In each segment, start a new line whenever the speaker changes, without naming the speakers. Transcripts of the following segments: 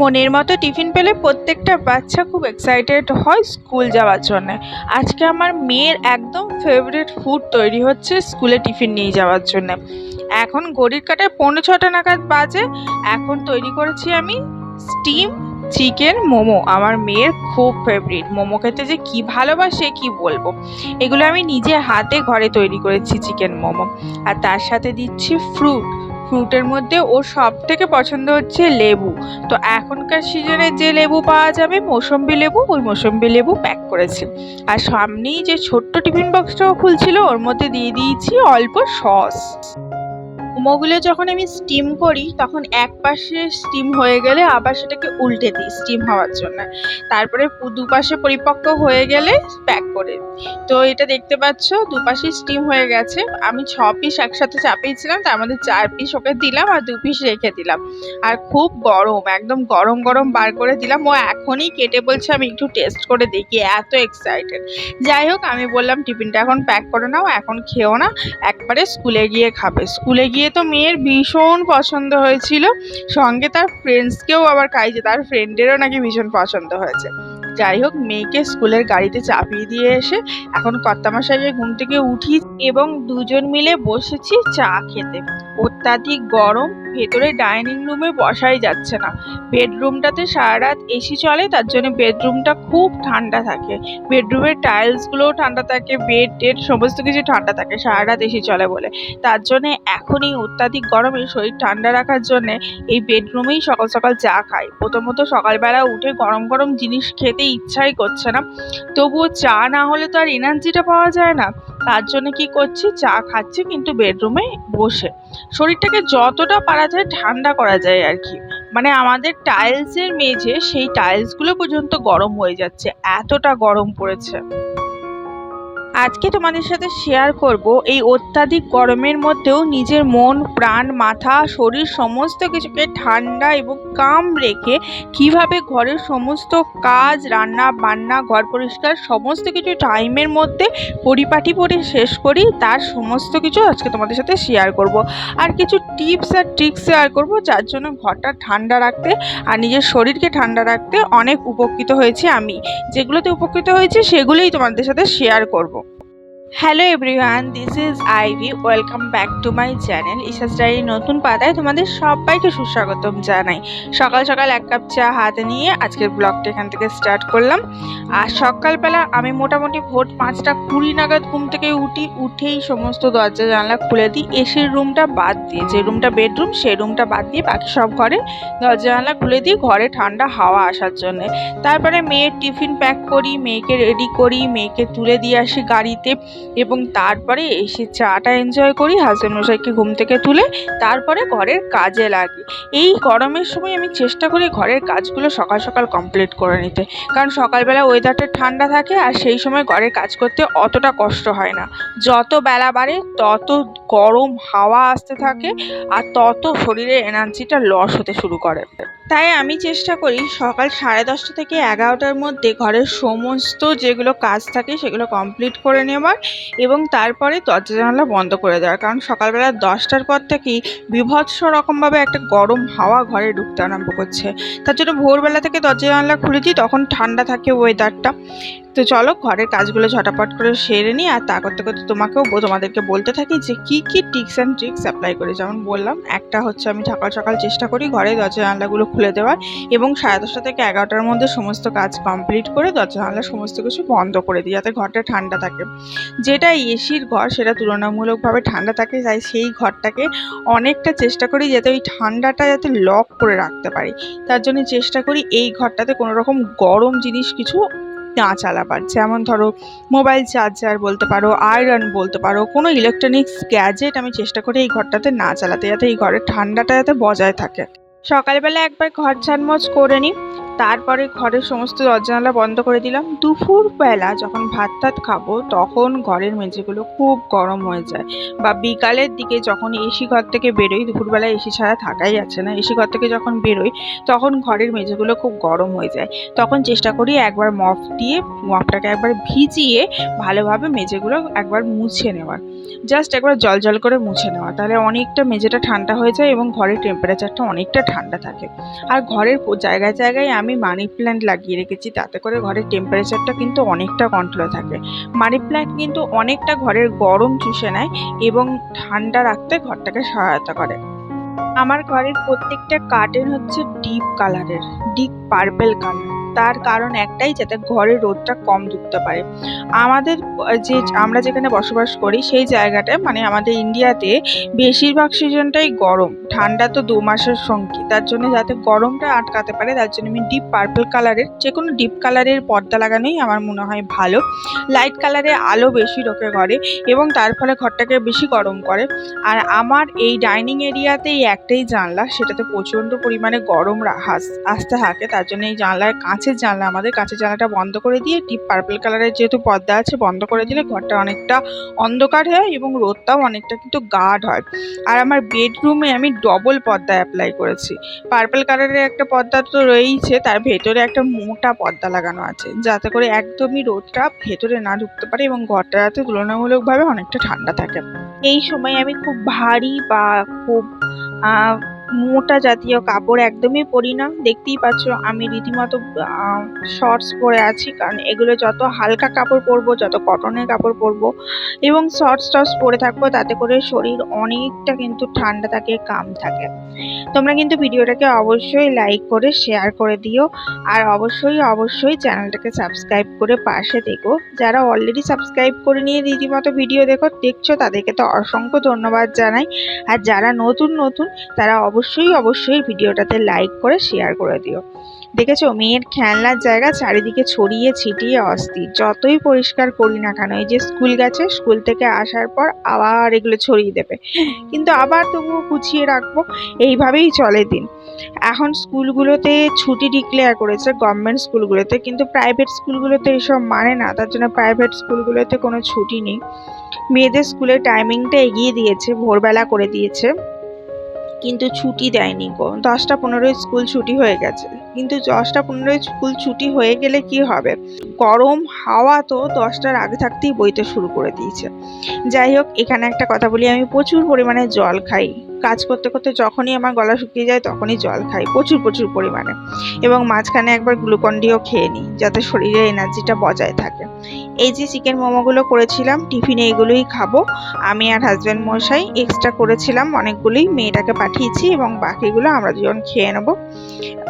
মনের মতো টিফিন পেলে প্রত্যেকটা বাচ্চা খুব এক্সাইটেড হয় স্কুল যাওয়ার জন্য। আজকে আমার মেয়ের একদম ফেভারিট ফুড তৈরি হচ্ছে স্কুলে টিফিন নিয়ে যাওয়ার জন্য। এখন ঘড়ির কাটায় পৌনে ছটা নাগাদ বাজে, এখন তৈরি করেছি আমি স্টিম চিকেন মোমো। আমার মেয়ের খুব ফেভারিট মোমো খেতে যে কি ভালোবাসে, কি বলব? এগুলো আমি নিজে হাতে ঘরে তৈরি করেছি চিকেন মোমো। আর তার সাথে দিচ্ছি ফ্রুট ফ্রুটের মধ্যে ওর সব থেকে পছন্দ হচ্ছে লেবু। তো এখনকার সিজনে যে লেবু পাওয়া যাবে, মৌসম্বি লেবু, ওই মৌসম্বি লেবু প্যাক করেছে। আর সামনেই যে ছোট্ট টিফিন বক্সটাও খুলছিল, ওর মধ্যে দিয়ে দিয়েছি অল্প সস। মোমোগুলো যখন আমি স্টিম করি, তখন এক পাশে স্টিম হয়ে গেলে আবার সেটাকে উল্টে দিই স্টিম হওয়ার জন্য। তারপরে দুপাশে পরিপক্ক হয়ে গেলে প্যাক করে। তো এটা দেখতে পাচ্ছ দুপাশে স্টিম হয়ে গেছে। আমি ছ পিস একসাথে চাপিয়েছিলাম, তার মধ্যে চার পিস ওকে দিলাম আর দু পিস রেখে দিলাম। আর খুব গরম, একদম গরম গরম বার করে দিলাম। ও এখনই কেটে বলছে, আমি একটু টেস্ট করে দেখি। এত এক্সাইটেড যাই হোক, আমি বললাম, টিফিনটা এখন প্যাক করে নাও, এখন খেও না। একবারে স্কুলে গিয়ে খাবে। স্কুলে গিয়ে তো মেয়ের ভীষণ পছন্দ হয়েছিল। সঙ্গে তার ফ্রেন্ডসকেও আবার খাইছে, তার ফ্রেন্ডেরও নাকি ভীষণ পছন্দ হয়েছে। যাই হোক মেয়েকে স্কুলের গাড়িতে চাপিয়ে দিয়ে এসে এখন কর্তামশাইয়ের ঘুম থেকে উঠি এবং দুজন মিলে বসেছি চা খেতে। অত্যাধিক গরম, ভেতরে ডাইনিং রুমে বসাই যাচ্ছে না। বেডরুমটাতে সারা রাত এসি চলে, তার জন্য বেডরুমটা খুব ঠান্ডা থাকে। বেডরুমের টাইলসগুলোও ঠান্ডা থাকে, বেড, টেড সমস্ত কিছু ঠান্ডা থাকে সারা রাত এসি চলে বলে। তার জন্যে এখনই অত্যাধিক গরমে শরীর ঠান্ডা রাখার জন্যে এই বেডরুমেই সকাল সকাল চা খাই। প্রথমত সকালবেলা উঠে গরম গরম জিনিস খেতে ইচ্ছাই করছে না। তবুও চা না হলে তো আর এনার্জিটা পাওয়া যায় না। তার জন্য কি করছি? চা খাচ্ছি কিন্তু বেডরুমে বসে। শরীরটাকে যতটা পারা যায় ঠান্ডা করা যায় আর কি। মানে আমাদের টাইলসের মেঝে সেই টাইলসগুলো পর্যন্ত গরম হয়ে যাচ্ছে। এতটা গরম পড়েছে। আজকে তোমাদের সাথে শেয়ার করব এই অত্যাধিক গরমের মধ্যেও নিজের মন, প্রাণ, মাথা, শরীর সমস্ত কিছুকে ঠান্ডা এবং কাম রেখে কীভাবে ঘরের সমস্ত কাজ, রান্না, বান্না, ঘর পরিষ্কার সমস্ত কিছু টাইমের মধ্যে পরিপাটি করে শেষ করি, তার সমস্ত কিছু আজকে তোমাদের সাথে শেয়ার করব। আর কিছু টিপস আর ট্রিক্স শেয়ার করব যার জন্য ঘরটা ঠান্ডা রাখতে আর নিজের শরীরকে ঠান্ডা রাখতে অনেক উপকৃত হয়েছি আমি। যেগুলোতে উপকৃত হয়েছি সেগুলোই তোমাদের সাথে শেয়ার করব। Hello everyone this is Ivy welcome back to my channel Isha's Dyer নতুন পাতায় তোমাদের সবাইকে সুস্বাগতম জানাই। সকাল সকাল এক কাপ চা হাতে নিয়ে আজকের ব্লগটা এখান থেকে স্টার্ট করলাম। আর সকালবেলা আমি মোটামুটি ভোর পাঁচটা কুড়ি নাগাদ ঘুম থেকে উঠি, উঠেই সমস্ত দরজা জানলা খুলে দিই এসির রুমটা বাদ দিয়ে, যে রুমটা বেডরুম সেই রুমটা বাদ দিয়ে বাকি সব ঘরে দরজা জানলা খুলে দিই, ঘরে ঠান্ডা হাওয়া আসার জন্যে। তারপরে মেয়ের টিফিন প্যাক করি, মেয়েকে রেডি করি, মেয়েকে তুলে দিয়ে আসি গাড়িতে। এবং তারপরে এসে চাটা এনজয় করি হাজব্যান্ড মশাইকে ঘুম থেকে তুলে তারপরে ঘরের কাজে লাগি। এই গরমের সময় আমি চেষ্টা করি ঘরের কাজগুলো সকাল সকাল কমপ্লিট করে নিতে। কারণ সকালবেলা ওয়েদারটা ঠান্ডা থাকে আর সেই সময় ঘরের কাজ করতে অতটা কষ্ট হয় না। যত বেলা বাড়ে, তত গরম হাওয়া আসতে থাকে আর তত শরীরের এনার্জিটা লস হতে শুরু করে। তাই আমি চেষ্টা করি সকাল সাড়ে দশটা থেকে এগারোটার মধ্যে ঘরের সমস্ত যেগুলো কাজ থাকে সেগুলো কমপ্লিট করে নেওয়ার এবং তারপরে দরজা জানালা বন্ধ করে দেওয়ার। কারণ সকালবেলা দশটার পর থেকেই বিভৎস রকমভাবে একটা গরম হাওয়া ঘরে ঢুকতে আরম্ভ করছে। তার জন্য ভোরবেলা থেকে দরজা জানালা খুলে দিই তখন ঠান্ডা থাকে ওয়েদারটা তো চলো ঘরের কাজগুলো ঝটাপট করে সেরে নিই আর তা করতে করতে তোমাকেও তোমাদেরকে বলতে থাকি যে কী কী টিক্স অ্যান্ড ট্রিক্স অ্যাপ্লাই করি। যেমন বললাম, একটা হচ্ছে আমি সকাল সকাল চেষ্টা করি ঘরে দরজা জানলাগুলো খুলে দেওয়ার এবং সাড়ে দশটা থেকে এগারোটার মধ্যে সমস্ত কাজ কমপ্লিট করে দরজা জানলা সমস্ত কিছু বন্ধ করে দিই যাতে ঘরটা ঠান্ডা থাকে। যেটা এসির ঘর, সেটা তুলনামূলকভাবে ঠান্ডা থাকে, তাই সেই ঘরটাকে অনেকটা চেষ্টা করি যাতে ওই ঠান্ডাটা যাতে লক করে রাখতে পারি। তার জন্য চেষ্টা করি এই ঘরটাতে কোনো রকম গরম জিনিস কিছু না চালাবার। যেমন ধরো মোবাইল চার্জার বলতে পারো আয়রন বলতে পারো, কোনো ইলেকট্রনিক্স গ্যাজেট আমি চেষ্টা করি এই ঘরটাতে না চালাতে, যাতে এই ঘরের ঠান্ডাটা যাতে বজায় থাকে। সকালবেলা একবার ঘর ঝাড়মোছ করে নিই, তারপরে ঘরের সমস্ত দরজা জানালা বন্ধ করে দিলাম। দুপুরবেলা যখন ভাত টাত খাব, তখন ঘরের মেঝেগুলো খুব গরম হয়ে যায় বা বিকালের দিকে যখন এসি ঘর থেকে বেরোই, দুপুরবেলা এসি ছাড়া থাকাই যাচ্ছে না। এসি ঘর থেকে যখন বেরোই, তখন ঘরের মেঝেগুলো খুব গরম হয়ে যায়। তখন চেষ্টা করি একবার মফ দিয়ে, মফটাকে একবার ভিজিয়ে ভালোভাবে মেঝেগুলো একবার মুছে নেওয়ার। জাস্ট একবার জল জল করে মুছে নেওয়া। তাহলে অনেকটা মেঝেটা ঠান্ডা হয়ে যায় এবং ঘরের টেম্পারেচারটা অনেকটা ঠান্ডা থাকে। আর ঘরের জায়গায় জায়গায় আমি মানি প্ল্যান্ট লাগিয়ে রেখেছি, তাতে করে ঘরের টেম্পারেচারটা কিন্তু অনেকটা কন্ট্রোলে থাকে। মানি প্ল্যান্ট কিন্তু অনেকটা ঘরের গরম চুষে নেয় এবং ঠান্ডা রাখতে ঘরটাকে সহায়তা করে। আমার ঘরের প্রত্যেকটা কার্টেন হচ্ছে ডিপ কালারের ডিপ পার্পেল কালার তার কারণ একটাই যাতে ঘরে রোদটা কম ঢুকতে পারে। আমাদের যে আমরা যেখানে বসবাস করি সেই জায়গাটায় মানে আমাদের ইন্ডিয়াতে বেশিরভাগ সিজনটাই গরম। ঠান্ডা তো দু মাসের সঙ্গী, তার জন্য যাতে গরমটা আটকাতে পারে, তার জন্য আমি ডিপ পার্পল কালারের যে কোনো ডিপ কালারের পর্দা লাগানোই আমার মনে হয় ভালো। লাইট কালারে আলো বেশি ঢোকে ঘরে এবং তার ফলে ঘরটাকে বেশি গরম করে। আর আমার এই ডাইনিং এরিয়াতে এই একটাই জানলা, সেটাতে প্রচণ্ড পরিমাণে গরম আসতে থাকে, তার জন্য এই জানলায় জানলার কাঁচের জানলা, আমাদের কাঁচের জানলাটা বন্ধ করে দিয়ে ডিপ পার্পল কালারের যেহেতু পর্দা আছে, বন্ধ করে দিলে ঘরটা অনেকটা অন্ধকার হয় এবং রোদটাও অনেকটা কিন্তু গাঢ় হয়। আর আমার বেডরুমে আমি ডবল পর্দা অ্যাপ্লাই করেছি। পার্পল কালারের একটা পর্দা তো রয়েইছে, তার ভেতরে একটা মোটা পর্দা লাগানো আছে, যাতে করে একদমই রোদটা ভেতরে না ঢুকতে পারে এবং ঘরটা যাতে তুলনামূলকভাবে অনেকটা ঠান্ডা থাকে। এই সময় আমি খুব ভারী বা খুব মোটা জাতীয় কাপড় একদমই পরি না। দেখতেই পাচ্ছ আমি রীতিমতো শর্টস পরে আছি, কারণ এগুলো যত হালকা কাপড় পরবো, যত কটনের কাপড় পরবো এবং শর্টস টর্টস পরে থাকব, তাতে করে শরীর অনেকটা কিন্তু ঠান্ডা থাকে, কাম থাকে। তোমরা কিন্তু ভিডিওটাকে অবশ্যই লাইক করে শেয়ার করে দিও আর অবশ্যই অবশ্যই চ্যানেলটাকে সাবস্ক্রাইব করে পাশে দেখো যারা অলরেডি সাবস্ক্রাইব করে নিয়ে রীতিমতো ভিডিও দেখো, দেখছ, তাদেরকে তো অসংখ্য ধন্যবাদ জানাই। আর যারা নতুন নতুন, তারা অবশ্যই অবশ্যই অবশ্যই ভিডিওটাতে লাইক করে শেয়ার করে দিও। দেখেছ, মেয়ের খেলনার জায়গা চারিদিকে ছড়িয়ে ছিটিয়ে অস্থির। যতই পরিষ্কার করি না কেন, এই যে স্কুল গেছে স্কুল থেকে আসার পর আবার এগুলো ছড়িয়ে দেবে। কিন্তু আবার তবুও গুছিয়ে রাখব, এইভাবেই চলে দিন। এখন স্কুলগুলোতে ছুটি ডিক্লেয়ার করেছে গভর্নমেন্ট স্কুলগুলোতে, কিন্তু প্রাইভেট স্কুলগুলোতে এসব মানে না। তার জন্য প্রাইভেট স্কুলগুলোতে কোনো ছুটি নেই। মেয়েদের স্কুলের টাইমিংটা এগিয়ে দিয়েছে, ভোরবেলা করে দিয়েছে। কিন্তু ছুটি দেয়নি গো। দশটা পনেরোই স্কুল ছুটি হয়ে গেছে। কিন্তু দশটা পনেরোই স্কুল ছুটি হয়ে গেলে কি হবে? গরম হাওয়া তো দশটার আগে থাকতেই বইতে শুরু করে দিয়েছে। যাই হোক, এখানে একটা কথা বলি। আমি প্রচুর পরিমাণে জল খাই। কাজ করতে করতে যখনই আমার গলা শুকিয়ে যায় তখনই জল খাই, প্রচুর প্রচুর পরিমাণে। এবং মাঝখানে একবার গ্লুকন ডিও খেয়ে নিই, যাতে শরীরে এনার্জিটা বজায় থাকে। এই যে চিকেন মোমোগুলো করেছিলাম, টিফিনে এগুলোই খাব। আমি আর হাজব্যান্ড মশাই এক্সট্রা করেছিলাম অনেকগুলোই, মেয়েটাকে পাঠিয়েছি এবং বাকিগুলো আমরা দুজন খেয়ে নেব।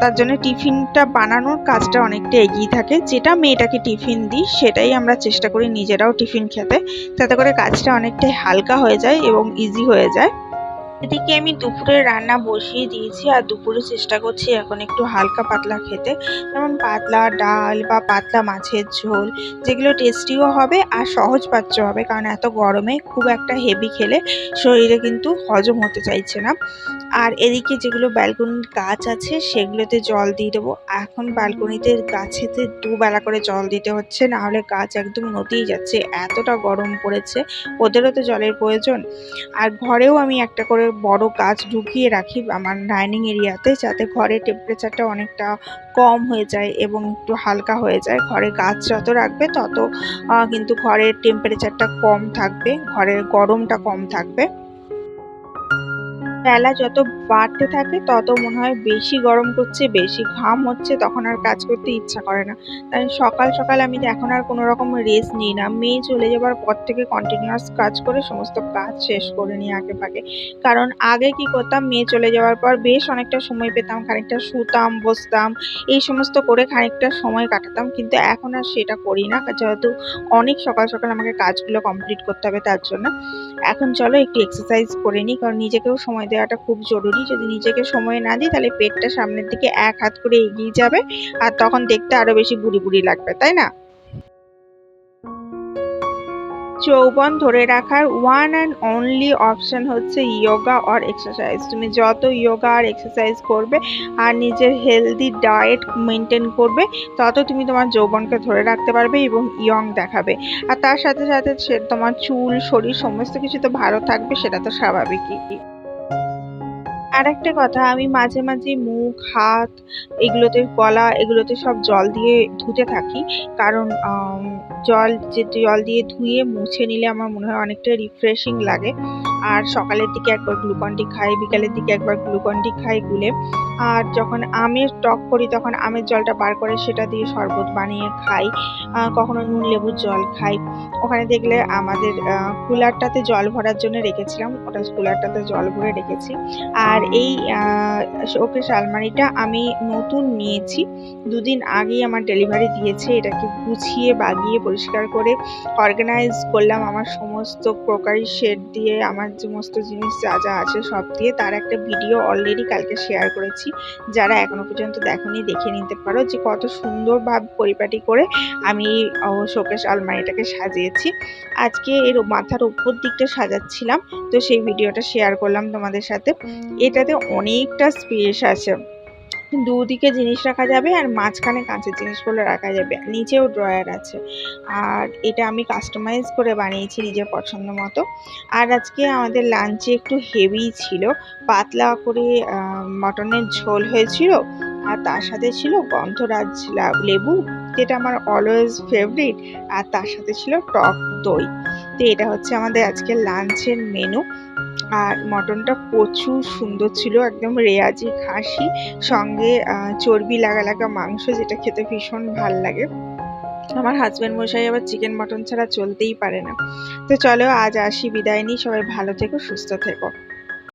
তার জন্য টিফিনটা বানানোর কাজটা অনেকটা এগিয়ে থাকে। যেটা মেয়েটাকে টিফিন দিই, সেটাই আমরা চেষ্টা করি নিজেরাও টিফিন খেতে। তাতে করে কাজটা অনেকটাই হালকা হয়ে যায় এবং ইজি হয়ে যায়। এদিকে আমি দুপুরে রান্না বসিয়ে দিয়েছি আর দুপুরে চেষ্টা করছি এখন একটু হালকা পাতলা খেতে। যেমন পাতলা ডাল বা পাতলা মাছের ঝোল, যেগুলো টেস্টিও হবে আর সহজ পাচ্য হবে। কারণ এত গরমে খুব একটা হেভি খেলে শরীরে কিন্তু হজম হতে চাইছে না। আর এদিকে যেগুলো ব্যালকনির গাছ আছে, সেগুলোতে জল দিয়ে দেবো। এখন ব্যালকনিতে গাছেতে দুবেলা করে জল দিতে হচ্ছে না হলে গাছ একদম নতেই যাচ্ছে। এতটা গরম পড়েছে, ওদেরও তো জলের প্রয়োজন। আর ঘরেও আমি একটা করে বড় গাছ ঢুকিয়ে রাখি আমার ডাইনিং এরিয়াতে যাতে ঘরে টেম্পারেচারটা অনেকটা কম হয়ে যায় এবং একটু হালকা হয়ে যায়। ঘরে গাছ যত রাখবে তত কিন্তু ঘরের টেম্পারেচারটা কম থাকবে, ঘরের গরমটা কম থাকবে। বেলা যত বাড়তে থাকে, তত মনে হয় বেশি গরম করছে, বেশি ঘাম হচ্ছে, তখন আর কাজ করতে ইচ্ছা করে না। তাই সকাল সকাল আমি এখন আর কোনো রকম রেস্ট নিই না। মেয়ে চলে যাবার পর থেকে কন্টিনিউয়াস কাজ করে সমস্ত কাজ শেষ করে নিই আগে ভাগে। কারণ আগে কি করতাম, মেয়ে চলে যাওয়ার পর বেশ অনেকটা সময় পেতাম, খানিকটা শুতাম, বসতাম, এই সমস্ত করে খানিকটা সময় কাটাতাম। কিন্তু এখন আর সেটা করি না, যেহেতু অনেক সকাল সকাল আমাকে কাজগুলো কমপ্লিট করতে হবে তার জন্য। এখন চলো একটু এক্সারসাইজ করে নিই, কারণ নিজেকেও সময় দেওয়াটা খুব জরুরি। যদি নিজেকে সময় না দিই, তাহলে পেটটা সামনের দিকে এক হাত করে এগিয়ে যাবে, আর তখন দেখতে আরও বেশি বুড়ি বুড়ি লাগবে, তাই না? যৌবন ধরে রাখার ওয়ান অ্যান্ড অনলি অপশন হচ্ছে ইয়োগা অর এক্সারসাইজ তুমি যত ইয়োগা আর এক্সারসাইজ করবে আর নিজের হেলদি ডায়েট মেনটেন করবে, তত তুমি তোমার যৌবনকে ধরে রাখতে পারবে এবং ইয়ং দেখাবে। আর তার সাথে সাথে সে তোমার চুল, শরীর সমস্ত কিছু তো ভালো থাকবে, সেটা তো স্বাভাবিকই। আর একটা কথা, আমি মাঝে মাঝে মুখ, হাত, এগুলোতে গলা, এগুলোতে সব জল দিয়ে ধুতে থাকি। কারণ জল যে জল দিয়ে ধুয়ে মুছে নিলে আমার মনে হয় অনেকটা রিফ্রেশিং লাগে। আর সকালের দিকে একবার গ্লুকন ডি খাই বিকালের দিকে একবার গ্লুকন ডি খাই গুলে আর যখন আমের টক করি, তখন আমের জলটা বার করে সেটা দিয়ে শরবত বানিয়ে খাই। কখনো নুন লেবুর জল খাই। ওখানে দেখলে আমাদের কুলারটাতে জল ভরার জন্য রেখেছিলাম। ওটা কুলারটাতে জল ভরে রেখেছি। আর এই শোকেস আলমারিটা আমি নতুন নিয়েছি। দুদিন আগেই আমার ডেলিভারি দিয়েছে। এটাকে গুছিয়ে, বাগিয়ে, পরিষ্কার করে অর্গানাইজ করলাম। আমার সমস্ত ক্রোকারি শেড দিয়ে, আমার সমস্ত জিনিস যা যা আছে সব দিয়ে, তার একটা ভিডিও অলরেডি কালকে শেয়ার করেছি। যারা এখনও পর্যন্ত দেখনি, দেখে নিতে পারো যে কত সুন্দরভাবে পরিপাটি করে আমি শোকেস আলমারিটাকে সাজিয়েছি। আজকে এর মাথার উপর দিকটা সাজাচ্ছিলাম, তো সেই ভিডিওটা শেয়ার করলাম তোমাদের সাথে। এটাতে অনেকটা স্পেস আছে। দুদিকে জিনিস রাখা যাবে আর মাঝখানে কাঁচের জিনিসগুলো রাখা যাবে। নিচেও ড্রয়ার আছে। আর এটা আমি কাস্টমাইজ করে বানিয়েছি নিজের পছন্দ মতো। আর আজকে আমাদের লাঞ্চে একটু হেভি ছিল। পাতলা করে মটনের ঝোল হয়েছিল। আর তার সাথে ছিল গন্ধরাজ লেবু, যেটা আমার অলওয়েজ ফেভারিট আর তার সাথে ছিল টক দই। তো এটা হচ্ছে আমাদের আজকের লাঞ্চের মেনু আর মটনটা প্রচুর সুন্দর ছিল, একদম রেয়াজি খাসি, সঙ্গে চর্বি লাগা লাগা মাংস যেটা খেতে ভীষণ ভালো লাগে। আমার হাজব্যান্ড মশাই আবার চিকেন মটন ছাড়া চলতেই পারে না। তো চলো আজ আসি বিদায় নিই, সবাই ভালো থেকো, সুস্থ থেকো।